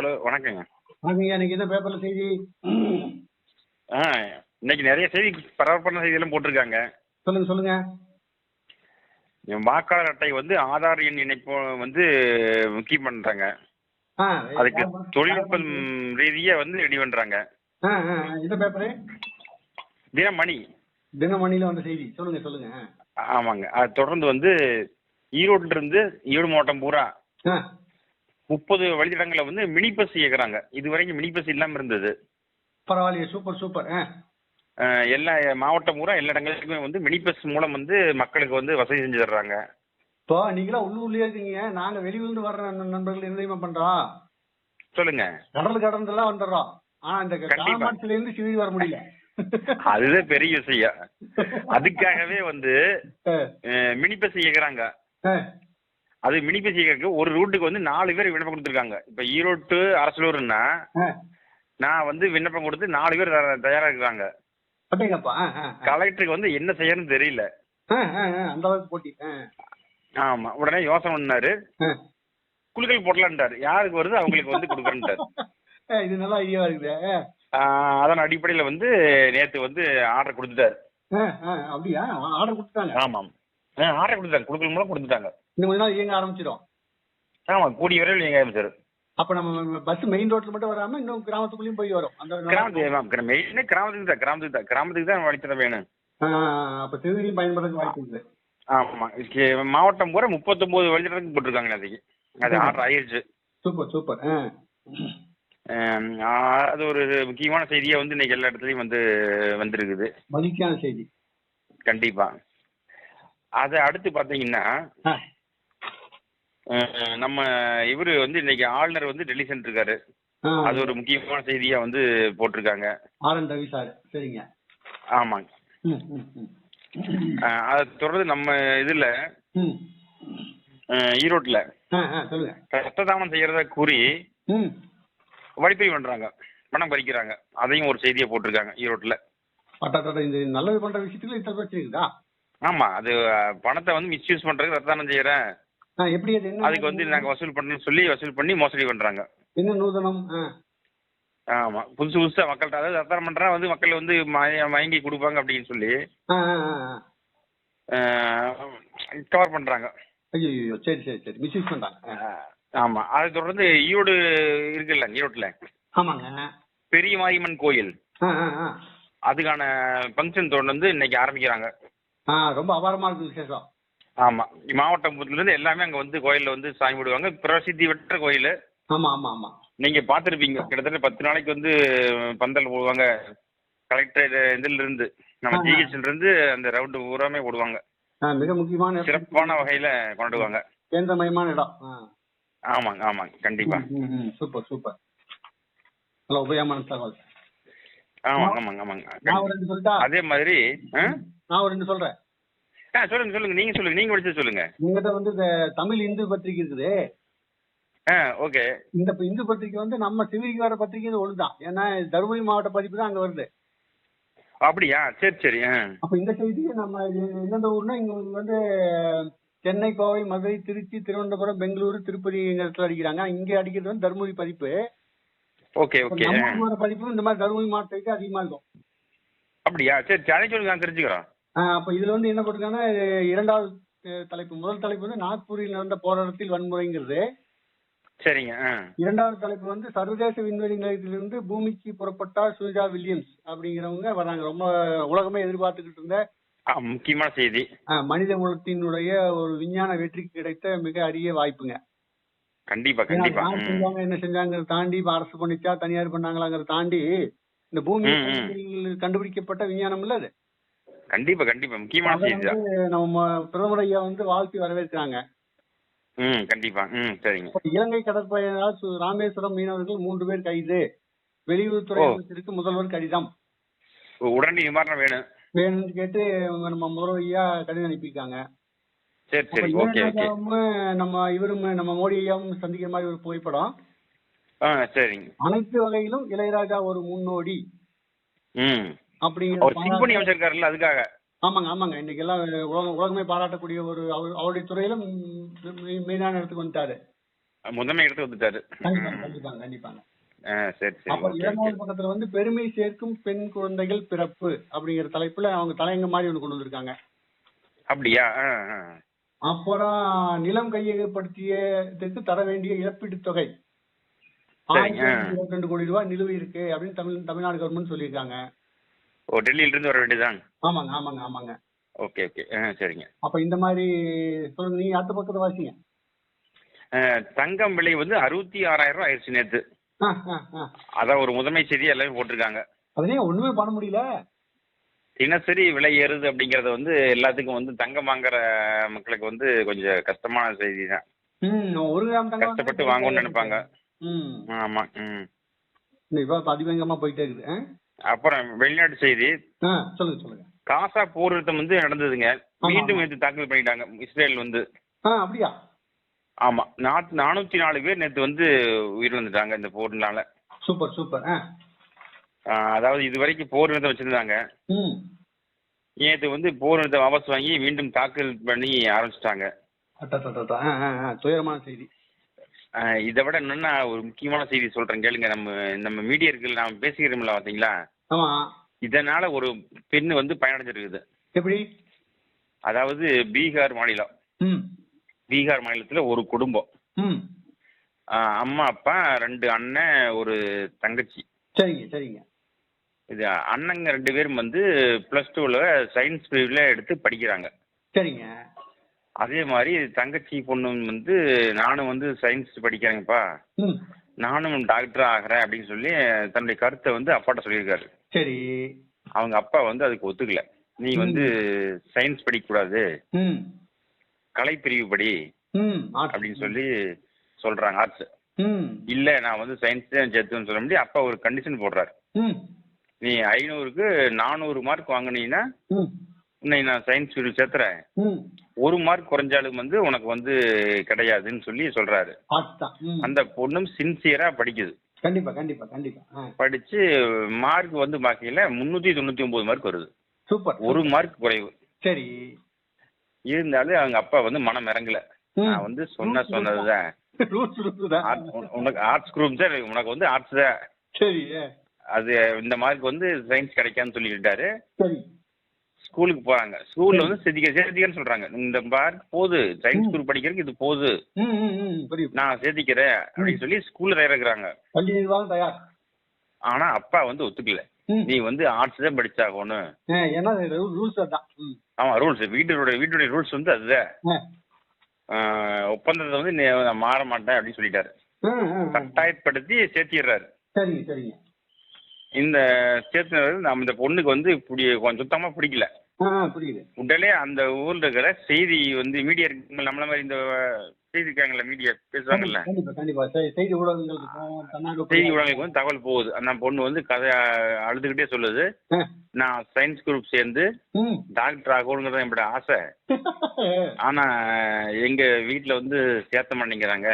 Hello வணக்கங்க. வணக்கங்க. பேப்பர்ல செய்தி? ஆ இன்னைக்கு நிறைய செய்தி பரபரப்பான செய்தியெல்லாம் போட்டிருக்காங்க. சொல்லுங்க சொல்லுங்க. வாக்காளர் அட்டை வந்து ஆதார் எண் இணைப்பு வந்து முக்கியம் பண்றாங்க. ஆ, அதுக்கு தொழில்நுட்பம் ரீதியா வந்து ரெடி பண்றாங்க. ஆ, ஆ, ஆ, இந்த பேப்பரு தினமணி. தினமணியில வந்த செய்தி. சொல்லுங்க சொல்லுங்க. ஆமாங்க. அது தொடர்ந்து வந்து ஈரோட்டுல இருந்து ஈரோடு மாவட்டம் பூரா முப்பது வழித்தடங்களை வந்து மினி பஸ் இயக்குறாங்க. இது வரைக்கும் மினி பஸ் இல்லாம இருந்தது. பரவாயில்லையே சூப்பர் சூப்பர் எல்லா மாவட்டம் பூரா எல்லா இடங்களுக்குமே வந்து மினி பஸ் மூலம் வந்து மக்களுக்கு வந்து வசதி செஞ்சு தர்றாங்க. இப்போ நீங்களா உள்ளூர்லயே இருக்கீங்க. நாங்க வெளியூர்ந்து வர்ற நண்- நண்பர்கள் என்ன தெரியுமா பண்றோம் சொல்லுங்க. கடல் கடந்தெல்லாம் வந்துடுறோம். ஆனா இந்த. காமாட்சியில இருந்து சிவகங்கை வர முடியல. அதுதான் பெரிய விஷயம். அதுக்காகவே வந்து மினி பஸ் இயக்குறாங்க. அது மினி இயக்கிறதுக்கு ஒரு ரூட்டுக்கு வந்து நாலு பேர் விண்ணப்பம் கொடுத்துருக்காங்க. இப்ப ஈரோட்டு அரசலூர்னா. நான் வந்து விண்ணப்பம் கொடுத்து நாலு பேர் தயாரா இருக்காங்க. கலெக்டருக்கு வந்து என்ன செய்யறதுன்னு தெரியல. அந்த அளவுக்கு போட்டி ஆமா உடனே யோசனை பண்ணாரு. குழுக்கள் போடலான்ட்டாரு. யாருக்கு வருது அவங்களுக்கு வந்து கொடுக்குறேன்ட்டாரு. இது நல்லா ஐடியாவா இருக்குது அதன் அடிப்படையில வந்து நேத்து வந்து ஆர்டர் கொடுத்துட்டாரு. அப்படியா? ஆர்டர் கொடுத்துட்டாங்க. ஆமாம். ஆர்டர் கொடுத்தாங்க குழுக்கள் மூலம் கொடுத்துட்டாங்க. இன்னும் கொஞ்ச நாள் இயங்க ஆரம்பிச்சிடும். ஆமா கூடிய விரைவில் எங்க சார் அப்ப நம்ம பஸ் மெயின் ரோட்ல மட்டும் வராம இன்னும் கிராமத்துக்குள்ளயும் போய் வரும். அந்த கிராமத்துக்கு மெயினே கிராமத்துக்கு தான் கிராமத்துக்கு தான். கிராமத்துக்கு தான் வழித்தடம் வேணும். அப்ப சிவகிரியும் பயன்படுறதுக்கு வாய்ப்பு இருக்குது ஆமா மாவட்டம் பூரா முப்பத்தொன்பது வழித்தடத்துக்கு போட்டிருக்காங்க அதுக்கு அது ஆர்டர் ஆயிருச்சு. Super super. அது ஒரு முக்கியமான செய்தியா வந்து இன்னைக்கு எல்லா இடத்துலயும் வந்து வந்திருக்குது. மகிழ்ச்சியான செய்தி. கண்டிப்பா. அதை அடுத்து பாத்தீங்கன்னா நம்ம இவரு வந்து இன்னைக்கு ஆளுநர் வந்து டெல்லி சென்றிருக்காரு. அது ஒரு முக்கியமான செய்தியா வந்து போட்டிருக்காங்க. R N Ravi sir. சரிங்க. ஆமாங்க. அதை தொடர்ந்து நம்ம இதுல ஈரோட்ல ஆ, ஆ, சொல்லுங்க. ரத்த தானம் செய்யறத கூறி. வழிப்பறி பண்றாங்க. பணம் பறிக்கிறாங்க. அதையும் ஒரு செய்தியை போட்டிருக்காங்க ஈரோட்ல இந்த நல்லது பண்ற விஷயத்துல இத்தனை பிரச்சனை இருக்குதா ஆமா அது பணத்தை வந்து மிஸ்யூஸ் பண்றதுக்கு ரத்த தானம் செய்யறேன் ஆ, எப்படி அது? என்ன அதுக்கு வந்து நாங்க வசூல் பண்ணணும்னு சொல்லி வசூல் பண்ணி மோசடி பண்றாங்க. என்ன நூதனம். ஆமா புதுசு புதுசா மக்கள்கிட்ட அதாவது ரத்த தானம் பண்றா வந்து மக்கள் வந்து மய- மயங்கி கொடுப்பாங்க அப்படின்னு சொல்லி. கவர் பண்றாங்க. ஐயோ சரி சரி சரி மிஸ்யூஸ் பண்றாங்க. ஆ. அஹ், ஆமா அதை தொடர்ந்து ஈரோடு இருக்குல்ல ஈரோட்ல ஆமாங்க. பெரிய மாரியம்மன் கோயில். அதுக்கான ஃபங்க்ஷன் தொடர்ந்து இன்னைக்கு ஆரம்பிக்கிறாங்க. ரொம்ப அபாரமா இருக்கு விசேஷம். ஆமா. மாவட்டம் இருந்து எல்லாமே அங்க வந்து கோயில்ல வந்து சாமி விடுவாங்க பிரசித்தி பெற்ற கோயில். ஆமா ஆமா ஆமா. நீங்க பார்த்திருப்பீங்க. கிட்டத்தட்ட பத்து நாளைக்கு வந்து பந்தல் போடுவாங்க. கலெக்டர் இதுல இருந்து நம்ம. ஜிஹெச்ல இருந்து அந்த ரவுண்டு பூராமே போடுவாங்க. மிக முக்கியமான. சிறப்பான வகையில கொண்டாடுவாங்க. கேந்திரமயமான இடம். ஆமாங்க ஆமாங்க. கண்டிப்பா. Super super. நல்ல உபயோகமான தகவல். ஆமாங்க ஆமாங்க ஆமாங்க. அதே மாதிரி? நான் ஒரு ரெண்டு சொல்றேன். சொல்லுங்க சொல்லுங்க. நீங்க சொல்லுங்க. நீங்க படிச்சு சொல்லுங்க. உங்ககிட்ட வந்து இந்த தமிழ் இந்து பத்திரிக்கை இருக்குது. ஆ ஓகே. இந்த இந்து பத்திரிக்கை வந்து நம்ம சிவகிரிக்கு வர பத்திரிக்கை ஒழுதான் ஏன்னா தருமபுரி மாவட்ட பதிப்பு தான் அங்க வருது. அப்படியா? சரி சரி. அப்ப இந்த செய்தியை நம்ம எந்தெந்த ஊர்னா இங்க வந்து சென்னை கோவை மதுரை திருச்சி திருவனந்தபுரம் பெங்களூரு திருப்பதி இடத்துல அடிக்கிறாங்க. இங்க அடிக்கிறது வந்து தருமபுரி பதிப்பு. Okay okay. பதிப்பு இந்த மாதிரி தருமபுரி மாவட்டத்துக்கு அதிகமா இருக்கும். அப்படியா? சரி சொல்லுங்க. தெரிஞ்சுக்கிறோம் அப்ப இதுல வந்து என்ன போட்டிருக்காங்கன்னா இரண்டாவது தலைப்பு. முதல் தலைப்பு வந்து நாக்பூரில் நடந்த போராட்டத்தில் வன்முறைங்கிறது. சரிங்க இரண்டாவது தலைப்பு வந்து சர்வதேச விண்வெளி நிலையத்திலிருந்து பூமிக்கு புறப்பட்டார் சுனிதா வில்லியம்ஸ் அப்படிங்கிறவங்க வராங்க. ரொம்ப உலகமே எதிர்பார்த்துக்கிட்டு இருந்த முக்கியமான செய்தி. மனித குலத்தினுடைய ஒரு விஞ்ஞான வெற்றிக்கு கிடைத்த மிக அரிய வாய்ப்புங்க. கண்டிப்பா கண்டிப்பா. செஞ்சாங்க என்ன செஞ்சாங்கிறத தாண்டி இப்ப அரசு பண்ணிச்சா தனியார் பண்ணாங்களாங்கிறத தாண்டி இந்த பூமி ம், ம். கண்டுபிடிக்கப்பட்ட விஞ்ஞானம் இல்ல அது. கண்டிப்பா கண்டிப்பா. முக்கியமான செய்தி நம்ம பிரதமர் ஐயா வந்து வாழ்த்தி வரவேற்கிறாங்க. ம் கண்டிப்பா. ம் சரிங்க. இலங்கை கடற்படையினரால் ராமேஸ்வரம் மீனவர்கள் மூன்று பேர் கைது. வெளியுறவுத்துறை. அமைச்சருக்கு முதல்வர் கடிதம். உடனடி நிவாரணம் வேணும். வேணும்னு கேட்டு நம்ம முதல்வர் ஐயா கடிதம் அனுப்பியிருக்காங்க. சரி சரி. Okay okay. நம்ம இவரும் நம்ம மோடி ஐயாவும் சந்திக்கிற மாதிரி ஒரு புகைப்படம். சரிங்க. அனைத்து வகையிலும் இளையராஜா ஒரு முன்னோடி. ம். அப்படிங்கிற பண்ணி அதுக்காக. ஆமாங்க ஆமாங்க. இன்னைக்கு எல்லாம் உலகம் உலகமே பாராட்டக்கூடிய ஒரு அவர் அவருடைய துறையில மெயினான இடத்துக்கு வந்துட்டாரு. முதன்மை இடத்துக்கு வந்துட்டாரு. கண்டிப்பாங்க கண்டிப்பாங்க. அப்ப இரண்டாவது பக்கத்துல வந்து பெருமை சேர்க்கும் பெண் குழந்தைகள் பிறப்பு அப்படிங்கிற தலைப்புல அவங்க தலையங்க மாதிரி ஒண்ணு கொண்டு வந்திருக்காங்க. அப்படியா? அப்புறம் நிலம் கையகப்படுத்தியதுக்கு தர வேண்டிய இழப்பீட்டுத் தொகை. ஆயிரத்தி இருபத்தி ரெண்டு கோடி ரூபாய் நிலுவை இருக்கு அப்படின்னு தமிழ் தமிழ்நாடு கவர்மெண்ட் சொல்லியிருக்காங்க. ஓ டெல்லியிலிருந்து வர வேண்டியதுதான் ஆமாங்க ஆமாங்க ஆமாங்க. Okay okay. ஆ சரிங்க. அப்ப இந்த மாதிரி சொல்லுங்க நீங்க அடுத்த பக்கத்தை வாசிங்க. ஆ, தங்கம் விலை வந்து அறுபத்தி ஆறாயிரம் ரூபாய் ஆயிடுச்சு நேற்று ஆ, ஆ, ஆ. அதான் ஒரு முதன்மை செய்தி எல்லாமே போட்டிருக்காங்க. அதனே ஒண்ணுமே பண்ண முடியல. தினசரி விலை ஏறுது அப்படிங்கறது வந்து எல்லாத்துக்கும் வந்து தங்கம் வாங்குற மக்களுக்கு வந்து கொஞ்சம் கஷ்டமான செய்தி தான் ம் ஒரு கிராம் தங்கம் கஷ்டப்பட்டு வாங்கணும்னு நினைப்பாங்க. ம். ஆமா ம். இப்ப இப்ப போயிட்டே இருக்குது. ஆ? அப்புறம் வெளிநாட்டு செய்தி. சொல்லுங்க சொல்லுங்க. காசா போர் நிறுத்தம் வந்து நடந்ததுங்க. மீண்டும். நேற்று தாக்கல் பண்ணிட்டாங்க. இஸ்ரேல் வந்து. அப்படியா? ஆமா. நாத் நானூத்தி நாலு பேர் நேற்று வந்து உயிரிழந்துட்டாங்க இந்த போர்னால. Super super. அதாவது இது வரைக்கும் போர் நிறுத்தம் வச்சிருந்தாங்க. ம். நேற்று வந்து போர் நிறுத்தம் வாபஸ் வாங்கி மீண்டும் தாக்கல் பண்ணி ஆரம்பிச்சிட்டாங்க. துயரமான செய்தி. இதை விட என்னன்னா ஒரு முக்கியமான செய்தி சொல்றேன் கேளுங்க. நம்ம நம்ம மீடியர்கள் நாம பேசிக்கிறோம்ல பாத்தீங்களா ஆமா. இதனால ஒரு பெண் வந்து பயனடைஞ்சிருக்குது. எப்படி? அதாவது பீகார் மாநிலம். ம். பீகார் மாநிலத்துல ஒரு குடும்பம். அம்மா அப்பா ரெண்டு அண்ணன் ஒரு தங்கச்சி. சரிங்க சரிங்க. இது அண்ணங்க ரெண்டு பேரும் வந்து ப்ளஸ் டூவில் சயின்ஸ் பிரிவில் எடுத்து படிக்கிறாங்க. சரிங்க. அதே மாதிரி தங்கச்சி பொண்ணு வந்து நானும் வந்து சயின்ஸ் படிக்கிறேங்கப்பா. நானும் டாக்டர் ஆகிறேன் அப்படின்னு சொல்லி தன்னுடைய கருத்தை வந்து அப்பாட்ட சொல்லியிருக்காரு. சரி. அவங்க அப்பா வந்து அதுக்கு ஒத்துக்கல. நீ வந்து சயின்ஸ் படிக்கக்கூடாது. ம். கலைப்பிரிவு படி. அப்படின்னு சொல்லி சொல்றாங்க ஆர்ட்ஸ் இல்ல நான் வந்து சயின்ஸ் தான் சேர்த்துன்னு சொல்ல முடியும் அப்பா ஒரு கண்டிஷன் போடுறாரு. நீ ஐநூறுக்கு நானூறு மார்க் வாங்குனீங்கன்னா உன்னை நான் சயின்ஸ் ஃபீல்டு சேர்த்துறேன். ஒரு மார்க் குறைஞ்சாலும் வந்து உனக்கு வந்து கிடையாதுன்னு சொல்லி சொல்றாரு. அந்த பொண்ணும் சின்சியரா படிக்குது. கண்டிப்பா கண்டிப்பா கண்டிப்பா. படிச்சு மார்க் வந்து பாக்கையில முன்னூத்தி தொண்ணூத்தி ஒன்பது மார்க் வருது. சூப்பர் ஒரு மார்க் குறைவு. சரி. இருந்தாலும் அவங்க அப்பா வந்து மனம் இறங்கல. நான் வந்து சொன்ன சொன்னதுதான். உனக்கு ஆர்ட்ஸ் குரூப் தான். உனக்கு வந்து ஆர்ட்ஸ் தான். சரி அது இந்த மார்க் வந்து சயின்ஸ் கிடைக்காதுன்னு சொல்லிட்டாரு சரி. ஸ்கூலுக்கு போறாங்க. ஸ்கூல்ல வந்து சேர்த்திக்க சேர்த்திக்கன்னு சொல்றாங்க. இந்த மார்க் போது சயின்ஸ் குரூப் படிக்கிறதுக்கு இது புரியுது நான் சேர்த்திக்கிறேன் அப்படின்னு சொல்லி ஸ்கூல்ல தயார். ஆனா அப்பா வந்து ஒத்துக்கல. நீ வந்து ஆர்ட்ஸ் தான் படிச்சாகணும். ஆமா ரூல்ஸ் வீட்டோட வீட்டுடைய ரூல்ஸ் வந்து அதுதான். ஒப்பந்தத்தை வந்து நீ- மாற மாட்டேன் அப்படின்னு சொல்லிட்டாரு. கட்டாயப்படுத்தி சேர்த்திடுறாரு. சரிங்க சரிங்க. இந்த சேர்த்துனது நம்ம இந்த பொண்ணுக்கு வந்து இப்படி கொஞ்சம் சுத்தமா பிடிக்கல. புரியுது. உடனே அந்த ஊர்ல இருக்கிற செய்தி வந்து மீடியா நம்மள மாதிரி இந்த செய்தி இருக்காங்கல்ல மீடியா பேசுவாங்கல்ல? செய்தி ஊடகங்களுக்கு வந்து தகவல் போகுது. அந்த பொண்ணு வந்து கதை அழுதுகிட்டே சொல்லுது. நான் சயின்ஸ் குரூப் சேர்ந்து டாக்டர் ஆகணுங்கிறது என்னோட ஆசை. ஆனா எங்க வீட்ல வந்து சேர்த்த மாட்டேங்கிறாங்க.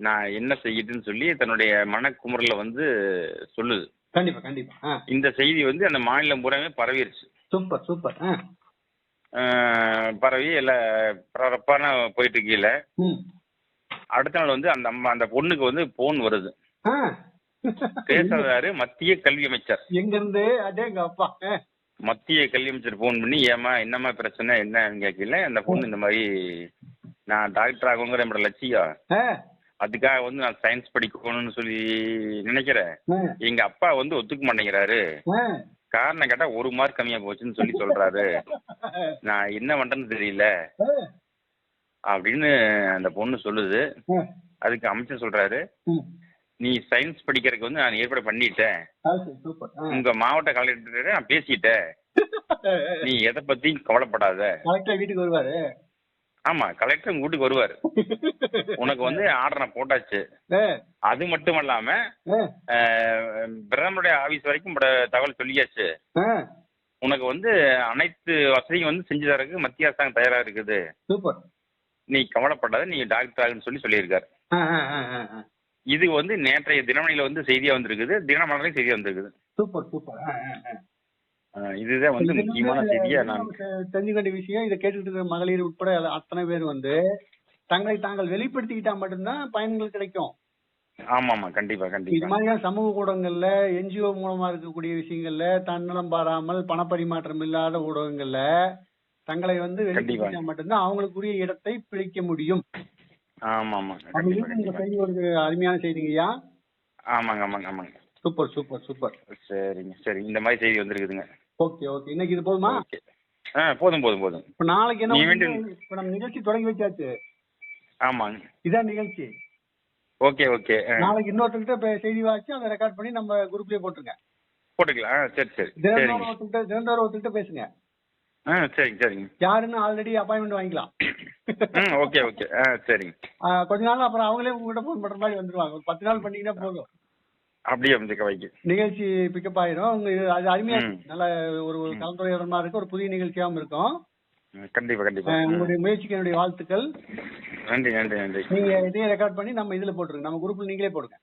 நான் என்ன செய்யுதுன்னு சொல்லி தன்னுடைய மனக்குமுறல வந்து சொல்லுது. கண்டிப்பா கண்டிப்பா. இந்த செய்தி வந்து அந்த மாநிலம் பூராமே பரவிருச்சு. சூப்பர் சூப்பர் பரவி எல்லாம் பரபரப்பான போயிட்டு ம். அடுத்த நாள் வந்து அந்த அம்மா அந்த பொண்ணுக்கு வந்து போன் வருது. பேசுறாரு மத்திய கல்வி அமைச்சர். எங்க இருந்து அடேங்க அப்பா. மத்திய கல்வி அமைச்சர் போன் பண்ணி ஏமா என்னம்மா பிரச்சனை என்னன்னு கேட்கல. அந்த பொண்ணு இந்த மாதிரி நான் டாக்டர் ஆகணுங்கிற என்னோட லட்சியம். அதுக்காக வந்து நான் சயின்ஸ் படிக்கணும்னு சொல்லி நினைக்கிறேன். எங்க அப்பா வந்து ஒத்துக்க மாட்டேங்கிறாரு. காரணம் கேட்டா ஒரு மார்க் கம்மியா போச்சுன்னு சொல்லி சொல்றாரு. நான் என்ன பண்றேன்னு தெரியல. அப்படின்னு அந்த பொண்ணு சொல்லுது. அதுக்கு அமைச்சர் சொல்றாரு. நீ சயின்ஸ் படிக்கிறதுக்கு வந்து நான் ஏற்பாடு பண்ணிட்டேன். உங்க மாவட்ட கலெக்டர் நான் பேசிட்டேன். நீ எதை பத்தியும் கவலைப்படாத. வீட்டுக்கு வருவாரு. ஆமா கலெக்டர் உங்க வீட்டுக்கு வருவாரு. உனக்கு வந்து ஆர்டர் நான் போட்டாச்சு. அது மட்டும் இல்லாம பிரதமருடைய ஆபீஸ் வரைக்கும் தகவல் சொல்லியாச்சு. உனக்கு வந்து அனைத்து வசதியும் வந்து செஞ்சு தரக்கு மத்திய அரசாங்கம் தயாரா இருக்குது. சூப்பர். நீ கவலைப்படாத நீ டாக்டர் ஆகுன்னு சொல்லி சொல்லியிருக்காரு. இது வந்து நேற்றைய தினமணியில வந்து செய்தியா வந்திருக்குது. தினமலரையும் செய்தியா வந்திருக்குது. Super super. இதுதான் வந்து முக்கியமான செய்தியா நான் தெரிஞ்சுக்க வேண்டிய விஷயம் இதை கேட்டுக்கிட்டு இருக்கிற மகளிர் உட்பட அத்தனை பேர் வந்து தங்களை தாங்கள் வெளிப்படுத்திக்கிட்டா மட்டும்தான் பயன்கள் கிடைக்கும். ஆமா ஆமா கண்டிப்பா இது கண்டிப்பா. மாதிரியான சமூக ஊடகங்கள்ல என்ஜிஓ மூலமா இருக்கக்கூடிய விஷயங்கள்ல தன்னலம் பாராமல் பணப்பரிமாற்றம் இல்லாத ஊடகங்கள்ல தங்களை வந்து வெளிப்படுத்தினா மட்டும்தான் அவங்களுக்குரிய இடத்தை பிடிக்க முடியும். ஆமா ஆமா கண்டிப்பா. செய்தி ஒரு அருமையான செய்திங்கய்யா. ஆமாங்க ஆமாங்க ஆமாங்க. Super super super. சரிங்க சரி. இந்த மாதிரி செய்தி வந்திருக்குதுங்க. Okay okay. இன்னைக்கு இது போதுமா? ஓகே. ஆ போதும் போதும் போதும். இப்ப நாளைக்கு என்ன? வேண்டிய- இப்ப நம்ம நிகழ்ச்சி தொடங்கி வச்சாச்சு. ஆமாங்க. இதான் நிகழ்ச்சி. Okay okay. நாளைக்கு இன்னொருத்தர்கிட்ட இப்ப செய்தி வாசி அதை ரெக்கார்ட் பண்ணி நம்ம குரூப்லயே போட்டுருங்க. போட்டுக்கலாம். சரி சரி. தினந்தோறும் ஒருத்தர்கிட்ட தினந்தோறும் ஒருத்தர்கிட்ட பேசுங்க. ஆ சரிங்க சரிங்க. யாருன்னு ஆல்ரெடி அப்பாயின்மெண்ட் வாங்கிக்கலாம். Okay okay. ஆ சரிங்க. கொஞ்ச நாள் அப்புறம் அவங்களே உங்ககிட்ட ஃபோன் பண்ற மாதிரி வந்துருவாங்க. ஒரு பத்து நாள் பண்ணீங்கன்னா போதும். அப்படியே வந்து வைக்க நிகழ்ச்சி பிக்கப் ஆயிரும். உங்க அது அருமையா. நல்ல ஒரு கலந்துரையாடமா இருக்கு. ஒரு புதிய நிகழ்ச்சியாவும் இருக்கும். கண்டிப்பா கண்டிப்பா. உங்களுடைய முயற்சிக்கு என்னுடைய வாழ்த்துக்கள். நன்றி நன்றி நன்றி. நீங்க இதையும் ரெக்கார்ட் பண்ணி நம்ம இதுல போட்டுருங்க. நம்ம குரூப்ல நீங்களே போடுங்க.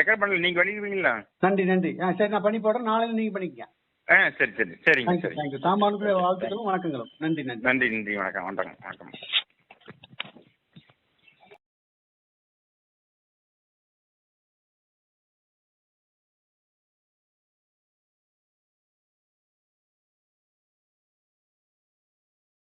ரெக்கார்ட் பண்ணல. நீங்க பண்ணிடுவீங்களா நன்றி நன்றி. சரி நான் பண்ணி போடுறேன். நாளையில நீங்க பண்ணிக்கங்க. ஆ சரி சரி. சரிங்க சரி. தாமானுடைய வாழ்த்துக்களும் வணக்கங்களும். நன்றி நன்றி. நன்றி நன்றி. வணக்கம் வணக்கம் வணக்கம்.